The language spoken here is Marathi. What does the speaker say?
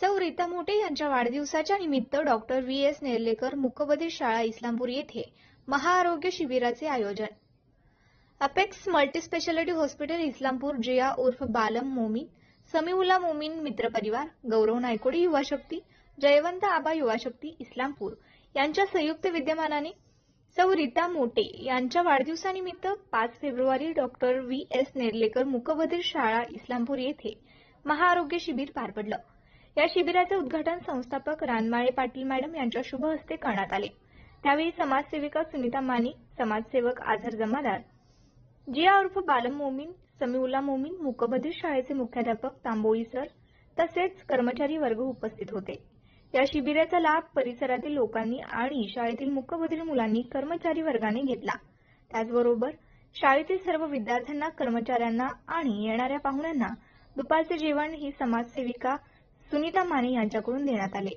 सौ रीता मोटे यांच्या वाढदिवसाच्या निमित्त डॉक्टर व्ही एस नेर्लेकर मुकबधीर शाळा इस्लामपूर येथे महाआरोग्य शिबिराचे आयोजन. Apex multispeciality hospital Islampur Jiya उर्फ बालम मोमीन समीउल्ला मोमीन मित्रपरिवार गौरव नायकोडी युवा शक्ती जयवंत आबा युवा शक्ती इस्लामपूर यांच्या संयुक्त विद्यमानाने सौ रीता मोटे यांच्या वाढदिवसानिमित्त पाच फेब्रुवारी डॉक्टर व्ही एस नेर्लेकर मुकबधीर शाळा इस्लामपूर येथे महाआरोग्य शिबिर पार पडलं. या शिबिराचे उद्घाटन संस्थापक रानमाळे पाटील मॅडम यांच्या शुभ हस्ते करण्यात आले. त्यावेळी समाजसेविका सुनीता माने समाजसेवक आझर जमादार जिया उर्फ बालम मोमीन समीउल्ला मोमीन मुकबधीर शाळेचे मुख्याध्यापक तांबोळी सर तसेच कर्मचारी वर्ग उपस्थित होते. या शिबिराचा लाभ परिसरातील लोकांनी आणि शाळेतील मुकबधीर मुलांनी कर्मचारी वर्गाने घेतला. त्याचबरोबर शाळेतील सर्व विद्यार्थ्यांना कर्मचाऱ्यांना आणि येणाऱ्या पाहुण्यांना दुपारचे जेवण ही समाजसेविका सुनीता माने यांच्याकडून देण्यात आले.